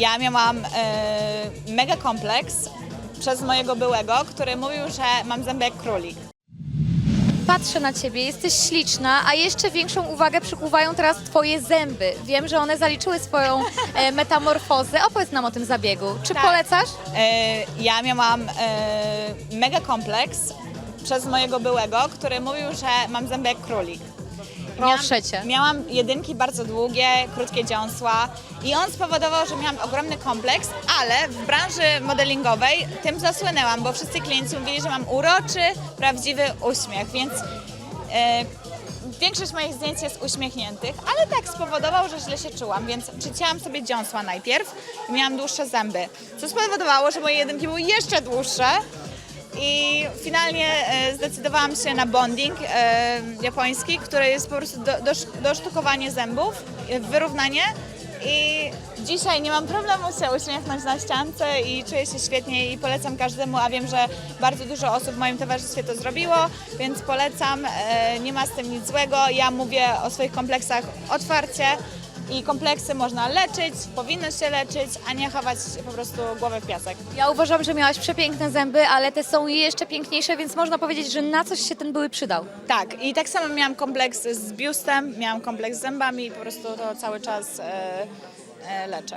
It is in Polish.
ja miałam e, mega kompleks przez mojego byłego, który mówił, że mam zęby jak królik. Patrzę na ciebie, jesteś śliczna, a jeszcze większą uwagę przykuwają teraz twoje zęby. Wiem, że one zaliczyły swoją e, metamorfozę. Opowiedz nam o tym zabiegu. Czy Tak. polecasz? E, ja miałam e, mega kompleks przez mojego byłego, który mówił, że mam zęby jak królik. Proszę cię. Miałam jedynki bardzo długie, krótkie dziąsła i on spowodował, że miałam ogromny kompleks, ale w branży modelingowej tym zasłynęłam, bo wszyscy klienci mówili, że mam uroczy, prawdziwy uśmiech, więc e, większość moich zdjęć jest uśmiechniętych, ale tak spowodował, że źle się czułam, więc przycięłam sobie dziąsła najpierw i miałam dłuższe zęby, co spowodowało, że moje jedynki były jeszcze dłuższe. I finalnie e, zdecydowałam się na bonding e, japoński, który jest po prostu do, do, zębów, e, wyrównanie. I dzisiaj nie mam problemu się uśmiechnąć na ściance i czuję się świetnie i polecam każdemu, a wiem, że bardzo dużo osób w moim towarzystwie to zrobiło, więc polecam, nie ma z tym nic złego. Ja mówię o swoich kompleksach otwarcie i kompleksy można leczyć, powinno się leczyć, a nie chować po prostu głowę w piasek. Ja uważam, że miałaś przepiękne zęby, ale te są jeszcze piękniejsze, więc można powiedzieć, że na coś się ten były przydał. Tak, i tak samo miałam kompleks z biustem, miałam kompleks z zębami i po prostu to cały czas e, e, leczę.